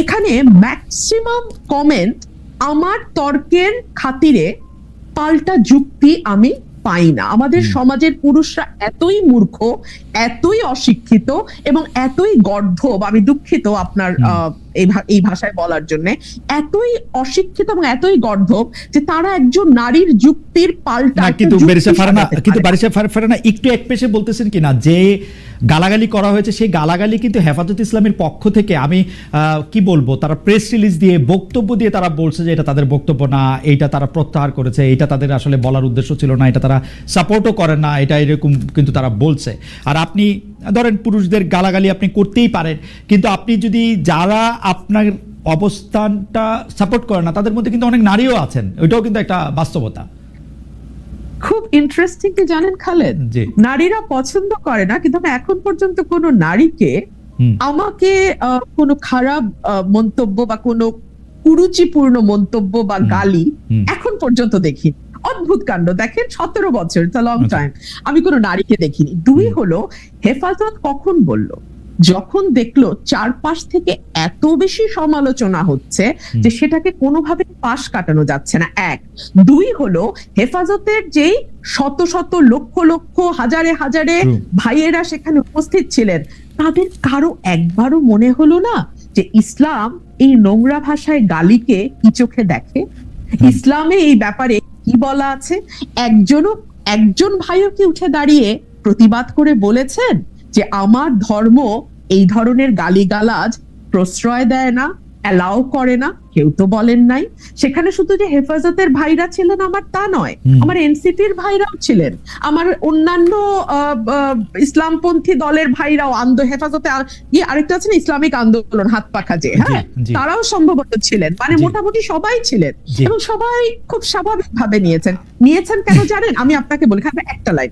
এখানে maximum comment আমার তর্কের খাতিরে পাল্টা যুক্তি আমি পাই না। আমাদের সমাজের পুরুষরা এতই মূর্খ এতই অশিক্ষিত এবং এতই গর্ধব আমি দুঃখিত আপনার আহ, এই ভাষায় বলার জন্য এতই অশিক্ষিত এবং এতই গর্ধব যে তারা একজন নারীর যুক্তির পাল্টা কিন্তু বেরিসা ফারানা কিন্তু। বারিসা ফারানা একটু এক পেশে বলতেছেন কিনা যে গালাগালি করা হয়েছে সেই গালাগালি কিন্তু হেফাজত ইসলামের পক্ষ থেকে আমি আহ, কি বলব তারা প্রেস রিলিজ দিয়ে বক্তব্য দিয়ে তারা বলছে যে এটা তাদের বক্তব্য না এইটা তারা প্রত্যাহার করেছে এটা তাদের আসলে বলার উদ্দেশ্য ছিল না এটা তারা সাপোর্টও করে না এটা এরকম কিন্তু তারা বলছে আর আপনি ধরেন পুরুষদের গালাগালি আপনি করতেই পারেন কিন্তু আপনি যদি যারা আপনার অবস্থানটা সাপোর্ট করে না তাদের মধ্যে কিন্তু অনেক নারীও আছেন ওইটাও কিন্তু একটা বাস্তবতা। খুব ইন্টারেস্টিং কি জানেন খালেদ? নারীরা পছন্দ করে না কিন্তু আমি এখন পর্যন্ত কোনো নারীকে আমাকে কোনো খারাপ মন্তব্য বা কোনো কুরুচিপূর্ণ মন্তব্য বা গালি এখন পর্যন্ত দেখি অদ্ভুত কাণ্ড। দেখেন সতেরো বছর লং আচ্ছা। টাইম আমি কোনো নারীকে দেখিনি। দুই হলো হেফাজত কখন বলল? যখন দেখল চারপাশ থেকে এত বেশি সমালোচনা হচ্ছে যে সেটাকে কোনোভাবে পাশ কাটানো যাচ্ছে না। এক। দুই হলো হেফাজতের যেই শত শত লক্ষ লক্ষ হাজারে হাজারে ভাইয়েরা সেখানে উপস্থিত ছিলেন তাদের কারও একবারও মনে হলো না যে ইসলাম এই নোংরা ভাষায় গালিকে কি চোখে দেখে? ইসলামে এই ব্যাপারে কি বলা আছে? একজনও, একজন ভাইও কি উঠে দাঁড়িয়ে প্রতিবাদ করে বলেছেন যে আমার ধর্ম এই ধরনের গালিগালাজ প্রশ্রয় দেয় না অ্যালাউ করে না? কেউ তো বলেন নাই। সেখানে শুধু যে হেফাজতের ভাইরা ছিলেন আমার তা নয়। আমার এনসিপির ভাইরাও ছিলেন আমার অন্যান্য ইসলামপন্থী দলের ভাইরাও আন্দ হেফাজতে ইয়ে আরেকটা আছে না ইসলামিক আন্দোলন হাত পাখা যে হ্যাঁ? তারাও সম্ভবত ছিলেন মানে মোটামুটি সবাই ছিলেন এবং সবাই খুব স্বাভাবিক ভাবে নিয়েছেন। নিয়েছেন কেন জানেন? আমি আপনাকে বলি একটা লাইন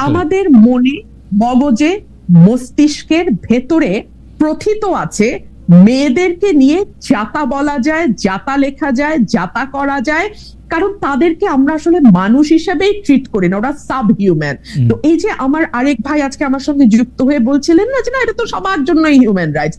আমাদের মনে মগজে মস্তিষ্কের ভেতরে প্রথিত আছে মেয়েদেরকে নিয়ে জাতা বলা যায় জাতা লেখা যায় জাতা করা যায়। কারণ তাদেরকে আমরা আসলে মানুষ হিসেবেই ট্রিট করি না ওরা সাব হিউম্যান তো এই যে আমার আরেক ভাই আজকে আমার সঙ্গে যুক্ত হয়ে বলছিলেন না যে না এটা তো সবার জন্যই হিউম্যান রাইটস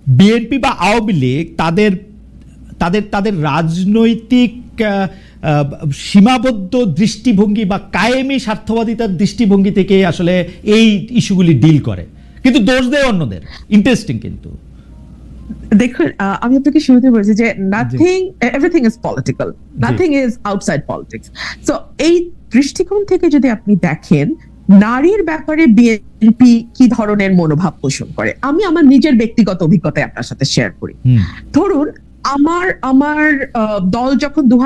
বিএনপি বা আওয়ামী লীগ তাদের তাদের তাদের রাজনৈতিক সীমাবদ্ধ দৃষ্টিভঙ্গি বা কায়েমি স্বার্থবাদিতার দৃষ্টিভঙ্গি থেকে আসলে এই ইস্যুগুলি ডিল করে। কিন্তু দোষ দেয় অন্যদের। ইন্টারেস্টিং কিন্তু। দেখুন আমি আপনাকে শুরুতে বলেছি যে nothing everything is political nothing is outside politics so এই দৃষ্টিকোণ থেকে যদি আপনি দেখেন নারীর ব্যাপারে বিএনপি কি ধরনের মনোভাব পোষণ করে? আমি আমার নিজের ব্যক্তিগত অভিজ্ঞতায় আপনার সাথে শেয়ার করি। ধরুন আমার আমার দল যখন দু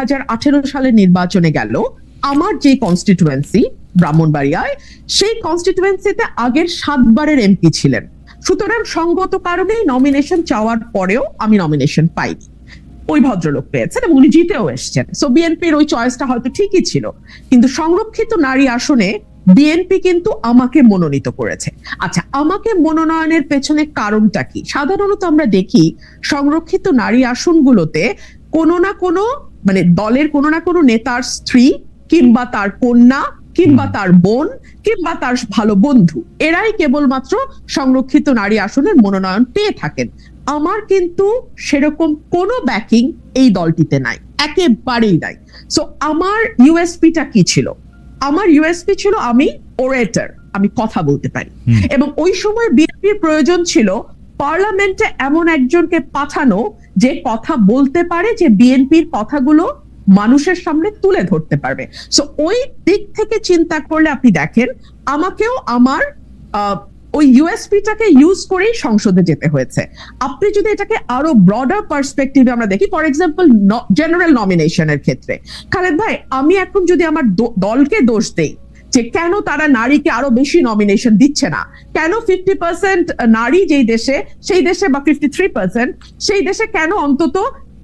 সালে নির্বাচনে গেল আমার যে কনস্টিটুয়েন্সি ব্রাহ্মণবাড়িয়ায় সেই কনস্টিটুয়েন্সিতে আগের সাতবারের এমপি ছিলেন। সুতরাং সঙ্গত কারণেই নমিনেশন চাওয়ার পরেও আমি নমিনেশন পাইনি। ওই ভদ্রলোক পেয়েছেন এবং উনি জিতেও এসছেন। সো বিএনপির ওই চয়েসটা হয়তো ঠিকই ছিল। কিন্তু সংরক্ষিত নারী আসনে বিএনপি কিন্তু আমাকে মনোনীত করেছে। আচ্ছা আমাকে মনোনয়নের পেছনে কারণটা কি? সাধারণত আমরা দেখি সংরক্ষিত নারী আসনগুলোতে কোনো না কোনো মানে দলের কোনো না কোনো নেতার স্ত্রী কিংবা তার কন্যা কিংবা তার বোন কিংবা তার ভালো বন্ধু এরাই কেবলমাত্র সংরক্ষিত নারী আসনের মনোনয়ন পেয়ে থাকেন। আমার কিন্তু সেরকম কোনো ব্যাকিং এই দলটিতে নাই একেবারেই নাই। সো আমার ইউএসপিটা কি ছিল? আমার ইউএসপি ছিল আমি ওরেটার আমি কথা বলতে পারি। এবং ওই সময় বিএনপির প্রয়োজন ছিল পার্লামেন্টে এমন একজনকে পাঠানো যে কথা বলতে পারে যে বিএনপির কথাগুলো মানুষের সামনে তুলে ধরতে পারবে। সো ওই দিক থেকে চিন্তা করলে আপনি দেখেন আমাকেও আমার আহ, ওই ইউএসপিটাকে ইউজ করেই সংসদে যেতে হয়েছে। আপনি যদি এটাকে আরও ব্রডার পার্সপেক্টিভে আমরা দেখি ফর এক্সাম্পল জেনারেল নমিনেশনের ক্ষেত্রে। খালেদ ভাই আমি এখন যদি আমার দলকে দোষ দেই যে কেন তারা নারীকে আরও বেশি নমিনেশন দিচ্ছে না? কেন ফিফটি পার্সেন্ট নারী যেই দেশে সেই দেশে বা ফিফটি থ্রি পার্সেন্ট সেই দেশে কেন অন্তত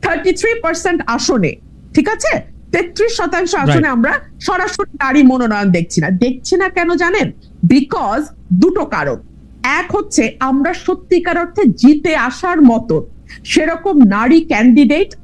থার্টি থ্রি পার্সেন্ট আসনে? ঠিক আছে? তেত্রিশ শতাংশ আসনে আমরা সরাসরি নারী মনোনয়ন দেখছি না। দেখছি না কেন জানেন? বিকজ দুটো কারণ। এক হচ্ছে আমরা সত্যিকার অর্থে জিতে আসার মতো সেরকম নারী ক্যান্ডিডেট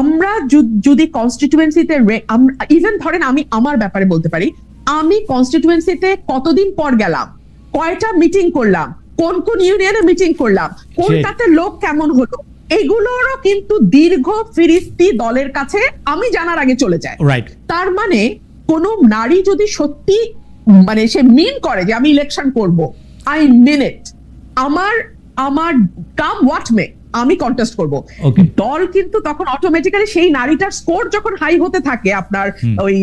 আমরা যদি কনস্টিটিউয়েন্সিতে ইভেন ধরেন আমি আমার ব্যাপারে বলতে পারি আমি কনস্টিটিউয়েন্সিতে কতদিন পর গেলাম? কয়টা মিটিং করলাম? কোন কোন ইউনিয়নে মিটিং করলাম? কোনটাতে লোক কেমন হলো? এগুলোরও কিন্তু দীর্ঘ ফিরিস্তি দলের কাছে আমি জানার আগে চলে যায়। তার মানে কোন নারী যদি সত্যি মানে সে মিন করে যে আমি ইলেকশন করব আই মিন ইট আমার আমার কাম হোয়াট মে আমি কন্টেস্ট করব. দল কিন্তু তখন অটোমেটিক্যালি সেই নারীটার স্কোর যখন হাই হতে থাকে আপনার। ওই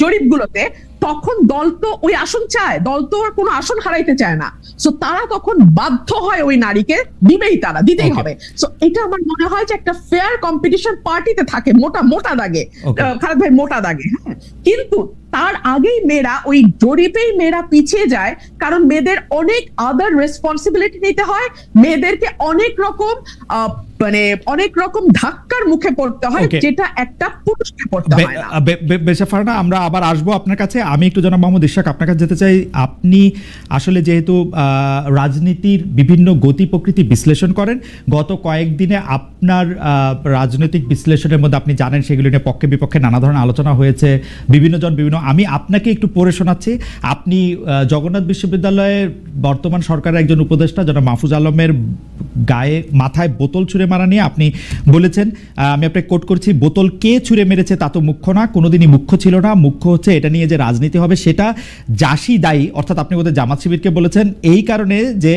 জরিপগুলোতে তখন দল তো ওই আসন চায় দল তো আর কোনো আসন হারাইতে চায় না। সো তারা তখন বাধ্য হয় ওই নারীকে দিবেই তারা দিতেই হবে। সো এটা আমার মনে হয় যে একটা ফেয়ার কম্পিটিশন পার্টিতে থাকে মোটা মোটা দাগে। খালেদ ভাই মোটা দাগে হ্যাঁ। কিন্তু তার আগেই মেয়েরা ওই জরিপেই মেয়েরা পিছিয়ে যায় কারণ মেয়েদের অনেক আদার রেসপন্সিবিলিটি নিতে হয়। মেয়েদেরকে অনেক রকম আহ, মানে অনেক রকম ধাক্কার মুখে পড়তে হয়. যেটা একটা পুরুষকে পড়তে হয় না। বেশাফারনা আমরা আবার আসব আপনার কাছে। আমি একটু জনাব মোহাম্মদ ইশাক আপনার কাছে যেতে চাই। আপনি আসলে যেহেতু রাজনীতির বিভিন্ন গতি প্রকৃতি বিশ্লেষণ করেন গত কয়েকদিনে আপনার রাজনৈতিক বিশ্লেষণের মধ্যে আপনি জানেন সেগুলি নিয়ে পক্ষে বিপক্ষে নানা ধরনের আলোচনা হয়েছে বিভিন্ন জন বিভিন্ন। আমি আপনাকে একটু পড়ে শোনাচ্ছি। আপনি জগন্নাথ বিশ্ববিদ্যালয়ের বর্তমান সরকারের একজন উপদেষ্টা যারা মাহফুজ আলমের গায়ে মাথায় বোতল ছুঁড়ে মারা নিয়ে আপনি বলেছেন আমি আপনাকে কোট করছি, বোতল কে ছুঁড়ে মেরেছে তা তো মুখ্য না, কোনোদিনই মুখ্য ছিল না। মুখ্য হচ্ছে এটা নিয়ে যে রাজনীতি হবে সেটা জাসি দায়ী। অর্থাৎ আপনি বোধহয় জামাত শিবিরকে বলেছেন, এই কারণে যে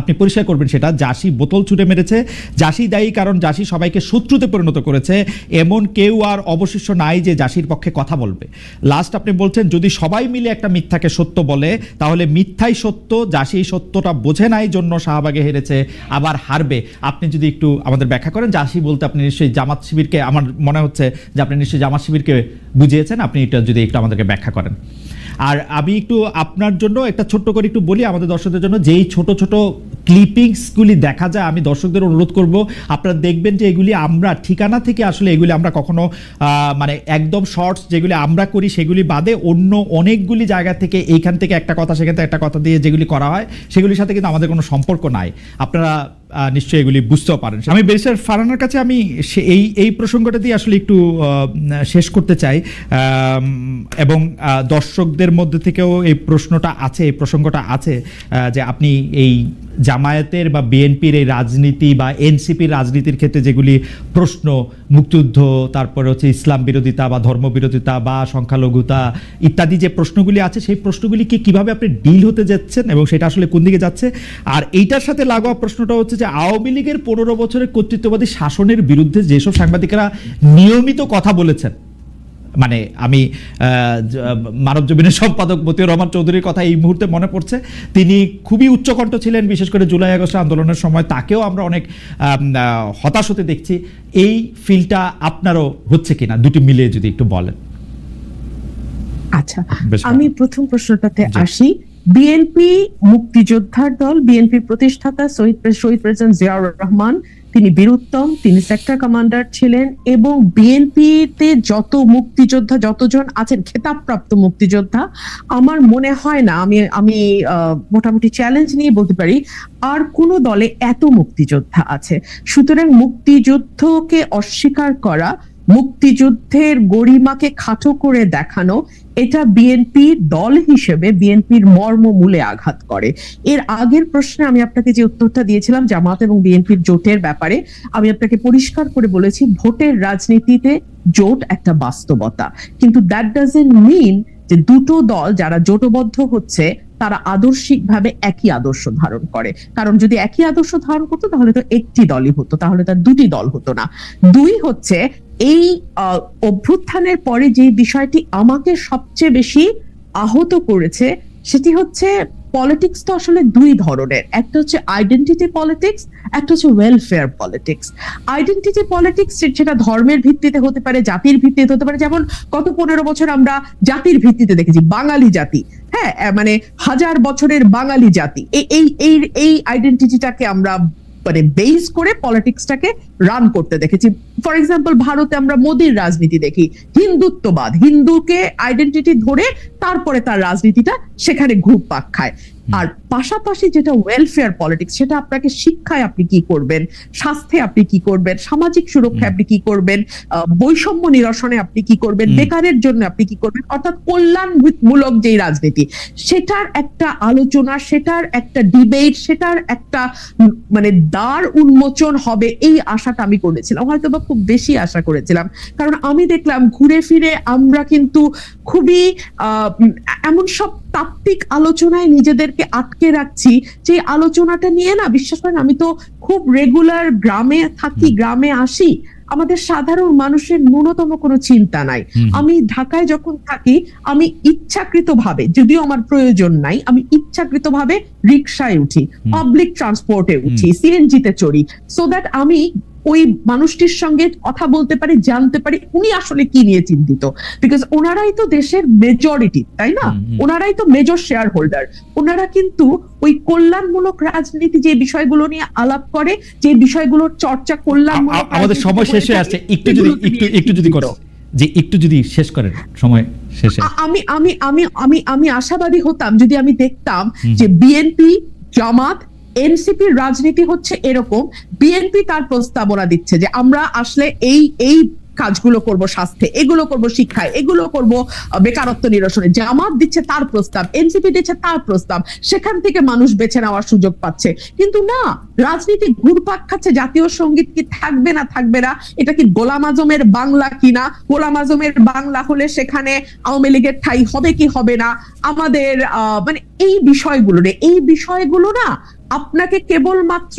আপনি পরিষ্কার করবেন সেটা, জাসি বোতল ছুঁড়ে মেরেছে। জাসি দায়ী কারণ জাসি সবাইকে শত্রুতে পরিণত করেছে, এমন কেউ আর অবশিষ্ট নাই যে জাসির পক্ষে কথা বলবে। লাস্ট আপনি বলছেন, যদি সবাই মিলে একটা মিথ্যাকে সত্য বলে, তাহলে মিথ্যাই সত্য, জাসি সত্যটা বোঝে নাই, জন্য শাহবাগে হেরেছে, আবার হারবে। আপনি যদি একটু আমাদের ব্যাখ্যা করেন জাসি বলতে আপনি নিশ্চয়ই জামাত শিবিরকে, আমার মনে হচ্ছে যে আপনি নিশ্চয়ই জামাত শিবিরকে বুঝিয়েছেন, আপনি এটা যদি একটু আমাদেরকে ব্যাখ্যা করেন। আর আমি একটু আপনার জন্য একটা ছোট্ট করে একটু বলি, আমাদের দর্শকদের জন্য যেই ছোট ছোট ক্লিপিংসগুলি দেখা যায়, আমি দর্শকদের অনুরোধ করব, আপনারা দেখবেন যে এগুলি আমরা ঠিকানা থেকে আসলে এগুলি আমরা কখনো মানে একদম শর্টস যেগুলি আমরা করি সেগুলি বাদে অন্য অনেকগুলি জায়গা থেকে এইখান থেকে একটা কথা, সেখান থেকে একটা কথা দিয়ে যেগুলি করা হয়, সেগুলির সাথে কিন্তু আমাদের কোনো সম্পর্ক নাই। আপনারা নিশ্চয়ই এগুলি বুঝতেও পারেন। আমি বেরিস্টার ফারানার কাছে আমি এই এই প্রসঙ্গটা দিয়ে আসলে একটু শেষ করতে চাই। এবং দর্শকদের মধ্যে থেকেও এই প্রশ্নটা আছে, এই প্রসঙ্গটা আছে যে আপনি এই জামায়াতের বা বিএনপির এই রাজনীতি বা এনসিপির রাজনীতির ক্ষেত্রে যেগুলি প্রশ্ন, মুক্তিযুদ্ধ, তারপরে হচ্ছে ইসলাম বিরোধিতা বা ধর্ম বিরোধিতা বা সংখ্যালঘুতা ইত্যাদি যে প্রশ্নগুলি আছে, সেই প্রশ্নগুলিকে কীভাবে আপনি ডিল হতে যাচ্ছেন এবং সেটা আসলে কোন দিকে যাচ্ছে? আর এইটার সাথে লাগোয়া প্রশ্নটা হচ্ছে যে আওয়ামী লীগের পনেরো বছরের কর্তৃত্ববাদী শাসনের বিরুদ্ধে যেসব সাংবাদিকেরা নিয়মিত কথা বলেছেন মানে আমি মানব জমিনের সম্পাদক মতিউর রহমান চৌধুরীর কথা এই মুহূর্তে মনে পড়ছে তিনি খুবই উচ্চকণ্ঠ ছিলেন বিশেষ করে জুলাই আগস্ট আন্দোলনের সময় তাকেও আমরা অনেক হতাশ হতে দেখছি। এই ফিলটা আপনারও হচ্ছে কিনা? দুটি মিলিয়ে যদি একটু বলেন। আচ্ছা আমি প্রথম প্রশ্নটাতে আসি। বিএনপি মুক্তিযোদ্ধার দল বিএনপি প্রতিষ্ঠাতা শহীদ শহীদ প্রেসিডেন্ট জিয়াউর রহমান, তিনি বীরুত্তম, তিনি সেক্টর কমান্ডার ছিলেন এবং বিএনপিতে যত মুক্তিযোদ্ধা, যতজন আছেন, খেতাবপ্রাপ্ত মুক্তিযোদ্ধা, আমার মনে হয় না, আমি আমি মোটামুটি চ্যালেঞ্জ নিয়ে বলতে পারি, আর কোন দলে এত মুক্তিযোদ্ধা আছে। সুতরাং মুক্তিযুদ্ধকে অস্বীকার করা, মুক্তিযুদ্ধের গরিমাকে খাটো করে দেখানো এটা বিএনপি দল হিসেবে বিএনপির মর্ম মূলে আঘাত করে। এর আগের প্রশ্নে আমি আপনাকে যে উত্তরটা দিয়েছিলাম, জামাত এবং বিএনপির জোটের ব্যাপারে, আমি আপনাকে পরিষ্কার করে বলেছি, ভোটের রাজনীতিতে জোট একটা বাস্তবতা। কিন্তু দ্যাট ডাজেন্ট মিন যে দুটো দল যারা জোটবদ্ধ হচ্ছে, তারা আদর্শিকভাবে একই আদর্শ ধারণ করে। কারণ যদি একই আদর্শ ধারণ করতো, তাহলে তো একটি দলই হতো, তাহলে তার দুটি দল হতো না। দুই হচ্ছে এই অভ্যুত্থানের পরে যে বিষয়টি আমাকে সবচেয়ে বেশি আহত করেছে, সেটি হচ্ছে পলিটিক্স তো আসলে দুই ধরনের। একটা হচ্ছে আইডেন্টিটি পলিটিক্স একটা হচ্ছে ওয়েলফেয়ার পলিটিক্স আইডেন্টিটি পলিটিক্স সেটা ধর্মের ভিত্তিতে হতে পারে, জাতির ভিত্তিতে হতে পারে। যেমন গত পনেরো বছর আমরা জাতির ভিত্তিতে দেখেছি, বাঙালি জাতি। হ্যাঁ মানে হাজার বছরের বাঙালি জাতি। এই এই এই আইডেন্টিটিটাকে আমরা মানে বেস করে পলিটিক্সটাকে রান করতে দেখেছি। ফর এক্সাম্পল ভারতে আমরা মোদির রাজনীতি দেখি। হিন্দুত্ববাদ, হিন্দুকে আইডেন্টিটি ধরে তারপরে তার রাজনীতিটা সেখানে ঘুরপাক খায়। আর পাশাপাশি যেটা ওয়েলফেয়ার পলিটিক্স সেটা আপনাকে শিক্ষায় আপনি কি করবেন? স্বাস্থ্যে আপনি কি করবেন? সামাজিক সুরক্ষায় আপনি কি করবেন? বৈষম্য নিরসনে আপনি কি করবেন? বেকারের জন্য আপনি কি করবেন? অর্থাৎ কল্যাণমূলক যেই রাজনীতি সেটার একটা আলোচনা সেটার একটা ডিবেট সেটার একটা মানে দ্বার উন্মোচন হবে এই আশাটা আমি করেছিলাম। হয়তো বা খুব বেশি আশা করেছিলাম। কারণ আমি দেখলাম ঘুরে ফিরে আমরা কিন্তু খুবই আহ, এমন সব তাত্ত্বিক আলোচনায় নিজেদেরকে আটকে রাখছি যে আলোচনাটা নিয়ে না বিশ্বাস করেন আমি তো খুব রেগুলার গ্রামে থাকি গ্রামে আসি আমাদের সাধারণ মানুষের ন্যূনতম কোনো চিন্তা নাই। আমি ঢাকায় যখন থাকি আমি ইচ্ছাকৃত ভাবে যদিও আমার প্রয়োজন নাই আমি ইচ্ছাকৃত ভাবে রিক্সায় উঠি পাবলিক ট্রান্সপোর্টে উঠি সিএনজি তে চড়ি সো দ্যাট আমি ওই মানুষটির সঙ্গে কথা বলতে পারি জানতে পারি উনি আসলে কি নিয়ে চিন্তিত। বিকজ ওনারাই তো দেশের মেজরিটি তাই না। ওনারাই তো মেজর শেয়ার হোল্ডার ওনারা কিন্তু ওই কল্যাণমূলক রাজনীতি যে বিষয়গুলো নিয়ে আলাপ করে যে বিষয়গুলোর চর্চা আ- আমাদের সময় শেষ হয়ে আসছে একটু যদি একটু একটু যদি করো যে একটু যদি শেষ করেন সময় শেষে। আমি আমি আমি আমি আমি আশাবাদী হতাম যদি আমি দেখতাম যে বিএনপি জামাত এনসিপির রাজনীতি হচ্ছে এরকম বিএনপি তার প্রস্তাবনা দিচ্ছে যে আমরা আসলে এই এই কাজগুলো করব স্বাস্থ্যে, এগুলো করব শিক্ষায়, এগুলো করব বেকারত্ব নিরসনে। জামাত দিচ্ছে তার প্রস্তাব এনসিপি দিচ্ছে তার প্রস্তাব, সেখান থেকে মানুষ বেছে নেওয়ার সুযোগ পাচ্ছে। কিন্তু না, রাজনীতি ঘুরপাক খাচ্ছে, জাতীয় সংগীত কি থাকবে না থাকবে না, এটা কি গোলাম আজমের বাংলা কিনা? গোলাম আজমের বাংলা হলে সেখানে আওয়ামী লীগের ঠাই হবে কি হবে না? আমাদের মানে এই বিষয়গুলো এই বিষয়গুলো না আপনাকে কেবলমাত্র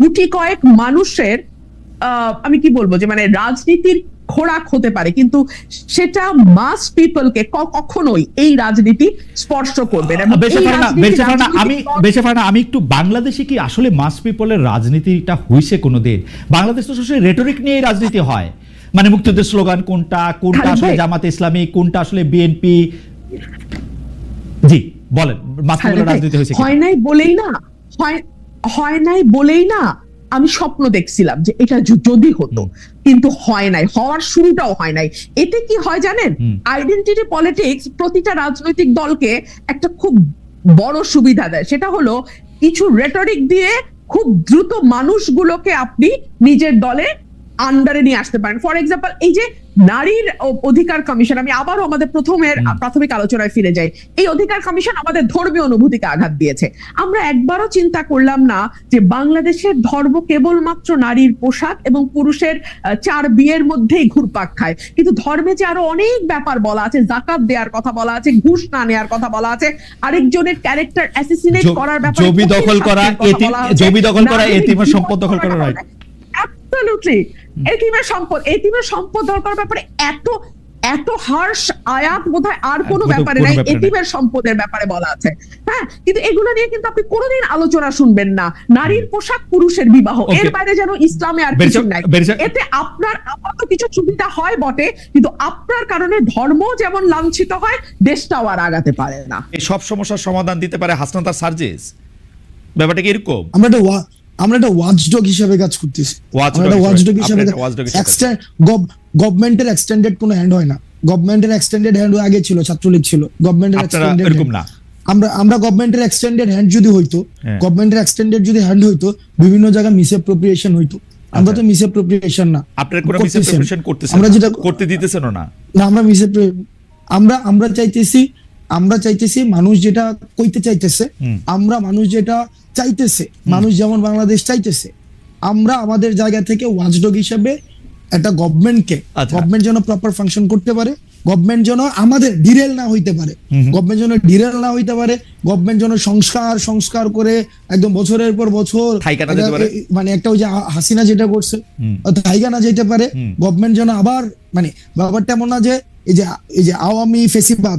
গুটি কয়েক মানুষের আমি কি বলব যে মানে রাজনীতির খোরাক হতে পারে কিন্তু সেটা মাস পিপলকে কখনোই এই রাজনীতি স্পর্শ করবে না। আমি দল- বেশে ফারনা আমি একটু বাংলাদেশে কি আসলে মাস পিপলের রাজনীতিটা হইছে কোনোদিন? বাংলাদেশ তো আসলে রেটরিক নিয়ে রাজনীতি হয়। মানে মুক্তিযুদ্ধের স্লোগান কোনটা কোনটা আসলে। জামাত ইসলামী কোনটা আসলে বিএনপি জি বলেন মাস পিপলের রাজনীতি হয়েছে হয় নাই বলেই না। হয় হয় নাই বলেই না আমি স্বপ্ন দেখছিলাম যে এটা যদি হতো। কিন্তু হয় নাই হওয়ার শুরুটাও হয় নাই। এতে কি হয় জানেন। আইডেন্টিটি পলিটিক্স প্রতিটা রাজনৈতিক দলকে একটা খুব বড় সুবিধা দেয়। সেটা হলো কিছু রেটরিক দিয়ে খুব দ্রুত মানুষগুলোকে আপনি নিজের দলে আন্ডারে নিয়ে আসতে পারেন। ফর এক্সাম্পল এই যে নারীর অধিকার কমিশন আমি আবারও আমাদের প্রথমের প্রাথমিক আলোচনায় ফিরে যাই। এই অধিকার কমিশন আমাদের ধর্মীয় অনুভূতিকে আঘাত দিয়েছে। আমরা একবারও চিন্তা করলাম না যে বাংলাদেশের ধর্ম কেবলমাত্র নারীর পোশাক এবং পুরুষের চার বিয়ের মধ্যেই ঘুরপাক খায়। কিন্তু ধর্মে যে আরও অনেক ব্যাপার বলা আছে জাকাত দেওয়ার কথা বলা আছে ঘুষ না নেওয়ার কথা বলা আছে আরেকজনের ক্যারেক্টার অ্যাসিসিনেট করার ব্যাপারে জমি দখল করা, জমি দখল করা, এতিমের সম্পদ দখল করা, অ্যাবসলিউটলি এতিমের সম্পদ এতিমের সম্পদ দরকার ব্যাপারে এত এত হার্শ আয়াত বোধহয় আর কোনো ব্যাপারে নাই। এতিমের সম্পদের ব্যাপারে বলা আছে। হ্যাঁ কিন্তু এগুলো নিয়ে কিন্তু আপনি কোনোদিন আলোচনা শুনবেন না। নারীর পোশাক পুরুষের বিবাহ। এর বাইরে যেন ইসলামে আর কিছু নাই। এতে আপনার আপাতত কিছু সুবিধা হয় বটে কিন্তু আপনার কারণে ধর্ম যেমন লাঞ্ছিত হয় দেশটাও আর আগাতে পারে না। এই সব সমস্যার সমাধান দিতে পারে হাসনাত সার্জেস। ব্যাপারটা কি এরকম? আমরা ওয়া- আমরা একটা ওয়াচডগ হিসেবে কাজ করতেছি। আমরা একটা ওয়াচডগ হিসেবে গভর্নমেন্টের এক্সটেন্ডেড কোনো হ্যান্ড হয় না। গভর্নমেন্টের এক্সটেন্ডেড হ্যান্ড আগে ছিল ছাত্রলীগ ছিল। গভর্নমেন্টের এক্সটেন্ডেড এরকম না। আমরা আমরা গভর্নমেন্টের এক্সটেন্ডেড হ্যান্ড যদি হইতো হ্যাঁ। গভর্নমেন্টের এক্সটেন্ডেড যদি হ্যান্ড হইতো বিভিন্ন জায়গায় মিস অ্যাপ্রোপ্রিয়েশন হইতো। আমরা তো মিসঅ্যাপ্রোপ্রিয়েশন না। আপনার কোনো করতেছেন। মিসঅ্যাপ্রোপ্রিয়েশন করতেছেন আমরা। যেটা করতে দিতেছেনও না? না আমরা মিসঅ্যাপ্রো আমরা আমরা চাইতেছি আমরা চাইতেছি মানুষ যেটা কইতে চাইতেছে আমরা মানুষ যেটা চাইতেছে মানুষ যেমন বাংলাদেশ চাইতেছে আমরা আমাদের জায়গা থেকে ওয়াচডগ হিসেবে একটা গভর্নমেন্টকে আচ্ছা। গভর্নমেন্ট যেন প্রপার ফাংশন করতে পারে গভর্নমেন্ট যেন আমাদের ডিরেল না হইতে পারে গভর্নমেন্ট যেন ডিরেল না হইতে পারে গভর্নমেন্ট যেন সংস্কার সংস্কার করে একদম বছরের পর বছর মানে একটা ওই যে হাসিনা যেটা করছে। থাইগা না যেতে পারে গভর্নমেন্ট যেন আবার মানে ব্যাপারটা এমন না যে এই যে এই যে আওয়ামী ফেসিবাদ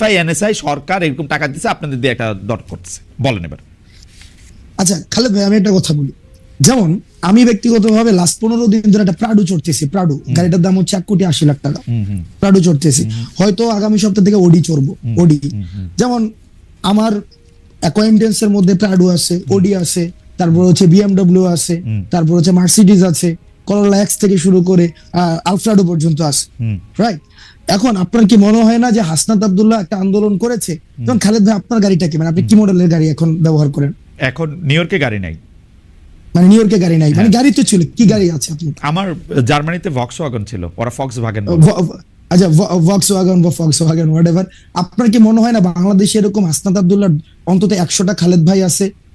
ডিজিএফআই এনএসআই সরকার এরকম টাকা দিচ্ছে আপনাদের দিয়ে একটা দর করতেছে। বলেন এবার। আচ্ছা খালেদ ভাই আমি একটা কথা বলি। যেমন আমি ব্যক্তিগতভাবে লাস্ট পনেরো দিন ধরে একটা প্রাডু চড়তেছি প্রাডু গাড়িটার দাম হচ্ছে এক কোটি আশি লাখ টাকা। প্রাডু চড়তেছি। হয়তো আগামী সপ্তাহ থেকে ওডি চড়বো ওডি যেমন আমার অ্যাকোয়েন্টেন্স মধ্যে প্রাডু আছে ওডি আছে তারপর হচ্ছে বিএমডব্লিউ আছে তারপর হচ্ছে মার্সিডিজ আছে। করোলা এক্স থেকে শুরু করে আলফ্রাডো পর্যন্ত আছে রাইট এখন আপনার কি মনে হয় না যে হাসনাত আব্দুল্লাহ একটা আন্দোলন করেছে? যেমন খালেদ ভাই আপনার গাড়িটা কি মানে আপনি কি মডেলের গাড়ি এখন ব্যবহার করেন? এখন নিউ ইয়র্কে গাড়ি নাই। মানে নিউ ইয়র্কে গাড়ি নাই মানে হ্যাঁ। গাড়ি তো ছিল কি গাড়ি আছে আপনি আমার জার্মানিতে ভক্স ওয়াগন ছিল ওরা ফক্স ভাগেন আচ্ছা ভক্স ওয়াগন বা ফক্স ওয়াগন হোয়াট এভার আপনার কি মনে হয় না বাংলাদেশে এরকম হাসনাত আব্দুল্লাহ অন্তত একশোটা খালেদ ভাই আছে?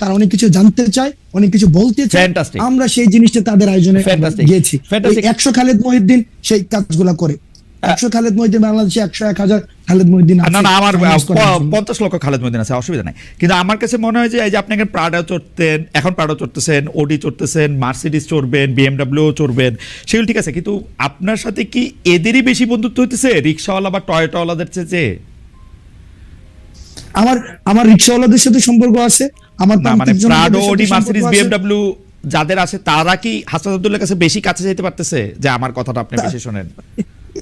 তারা অনেক কিছু জানতে চায় অনেক কিছু বলতে চায়। আমরা সেই জিনিসটা তাদের আয়োজনে গিয়েছি। একশো খালেদ মহিউদ্দিন সেই কাজগুলা করে। একশো খালেদ মহিউদ্দিন বাংলাদেশে একশো এক হাজার খালেদ মহিউদ্দিন না না আমার। পঞ্চাশ লক্ষ খালেদ মদিন আছে অসুবিধা নাই। কিন্তু আমার কাছে মনে হয় যে এই যে আপনি এখন প্রাডা চড়তেন এখন প্রাডা চড়তেছেন ওডি চড়তেছেন মার্সিডিস চড়বেন বিএমডাব্লিউ চড়বেন সেগুলো ঠিক আছে। কিন্তু আপনার সাথে কি এদেরই বেশি বন্ধুত্ব হইতেছে? রিক্সাওয়ালা বা টয়টাওয়ালাদের চেয়ে আমার আমার রিক্সাওয়ালাদের সাথে সম্পর্ক আছে আমার মানে প্রাডো ওডি আছে। যাদের আছে তারা কি হাসান আব্দুল্লাহ কাছে বেশি কাছে যেতে পারতেছে? যে আমার কথাটা আপনি বেশি শোনেন।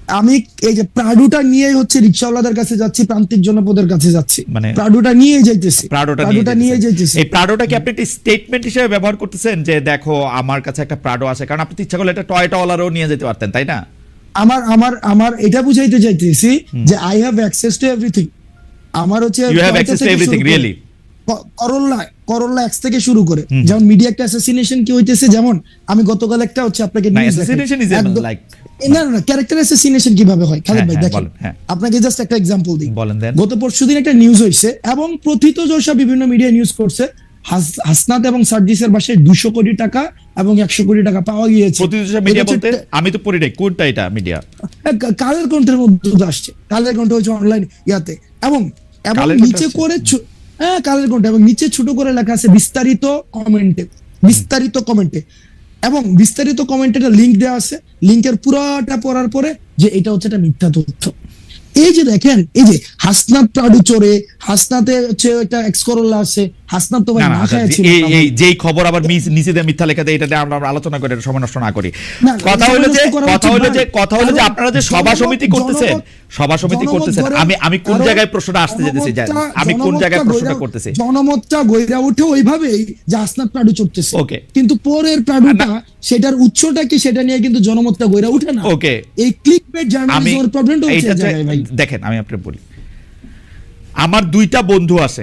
আমি এই যে প্রাডুটা নিয়ে হচ্ছে রিক্সাওয়ালাদের কাছে যাচ্ছি প্রান্তিক জনপদের কাছে যাচ্ছি। মানে- প্রাডুটা নিয়ে যাইতেছি। প্রাডোটা নিয়ে যাইতেছি। এই প্রাডোটা কি আপনি একটা স্টেটমেন্ট হিসেবে ব্যবহার করতেছেন যে দেখো আমার কাছে একটা প্রাডো আছে কারণ আপনি ইচ্ছা করলে একটা টয়টাওয়ালারও নিয়ে যেতে পারতেন তাই না? আমার আমার আমার এটা বুঝাইতে চাইতেছি যে I have access to everything আমার হচ্ছে You have Toyota access to থেকে everything, শুরু করে- really? ক- করোলা করোলা এক্স থেকে শুরু করে। যেমন মিডিয়া একটা অ্যাসাসিনেশন কি হইতেছে? যেমন আমি গতকাল একটা হচ্ছে আপনাকে না, না ক্যারেক্টার অ্যাসাসিনেশন কীভাবে হয়? খালেদ হ্যাঁ, ভাই হ্যাঁ, দেখেন। হ্যাঁ। আপনাকে জাস্ট একটা এক্সাম্পল দিই। গত পরশুদিন একটা নিউজ হইছে এবং প্রথিত যশা বিভিন্ন মিডিয়া নিউজ করছে। হাস- হাসনাত এবং সার্জিসের বাসায় দুশো কোটি টাকা এবং একশো কোটি টাকা পাওয়া গিয়েছে। মিডিয়া বলতে আমি তো পড়ি কোনটা এটা মিডিয়া কালের কণ্ঠের মধ্যে আসছে। কালের কণ্ঠ হচ্ছে অনলাইন ইয়াতে। এবং এবং নিচে করে হ্যাঁ কালের কণ্ঠ এবং নিচে ছোট করে লেখা আছে বিস্তারিত কমেন্টে বিস্তারিত কমেন্টে এবং বিস্তারিত কমেন্টে একটা লিঙ্ক দেওয়া আছে। লিঙ্কের পুরোটা পড়ার পরে যে এটা হচ্ছে একটা মিথ্যা তথ্য। এই যে দেখেন, এই যে হাসনাত প্রাডু চোরে, হাসনাতে হচ্ছে একটা এক্সকরোলা আছে হাসনাত তো ভাই না না না খায় ছিল এই এই যেই খবর আবার মিস- নিচে দিয়ে মিথ্যা লেখা দেয় এটা আমরা আলোচনা করে এটা সময় নষ্ট না করি। কথা হলো যে কথা হলো যে কথা হলো যে আপনারা যে সভা সমিতি করতেছেন সভা সমিতি করতেছেন আমি আমি কোন জায়গায় প্রশ্নটা আসতে যেতেছি আমি কোন জায়গায় প্রশ্নটা করতেছি। জনমতটা গইরা উঠে ওইভাবেই যে হাসনাত প্রাডু চড়তেছে। Okay. কিন্তু পরের প্রাডুটা সেটার উৎসটা কি সেটা নিয়ে কিন্তু জনমতটা গইরা উঠে না। Okay. এই ক্লিক বেট আমি জার্নালিজমের প্রবলেমটা হচ্ছে এইটা ভাই। দেখেন আমি আপনাকে বলি। আমার দুইটা বন্ধু আছে।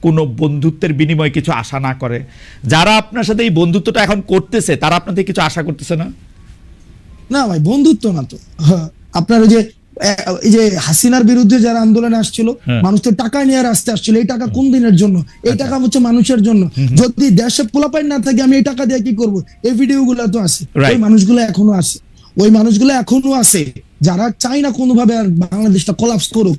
কোনো বন্ধুত্বের বিনিময়ে কিছু আশা না করে। যারা আপনার সাথে এই বন্ধুত্বটা এখন করতেছে তারা আপনাদের কিছু আশা করতেছে না? না ভাই বন্ধুত্ব না তো। হ্যাঁ, আপনার ওই যে এই যে হাসিনার বিরুদ্ধে যারা আন্দোলনে আসছিল হ্যাঁ। মানুষ তো টাকা নিয়ে আসতে আসছিল এই টাকা কোন দিনের জন্য? এই টাকা হচ্ছে মানুষের জন্য। যদি দেশে পোলাপাইন না থাকে আমি এই টাকা দিয়ে কি করব? এই ভিডিও গুলো তো আছে. ওই মানুষগুলো এখনও আছে। ওই মানুষগুলো এখনও আছে যারা চায় না কোনোভাবে আর বাংলাদেশটা কোলাপস করুক।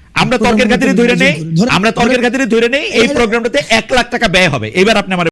আমরা তর্কের খাতিরে ধরে নেই আমরা তর্কের খাতিরে ধরে নেই এই প্রোগ্রামটাতে এক লাখ টাকা ব্যয় হবে। এবার আপনি আমার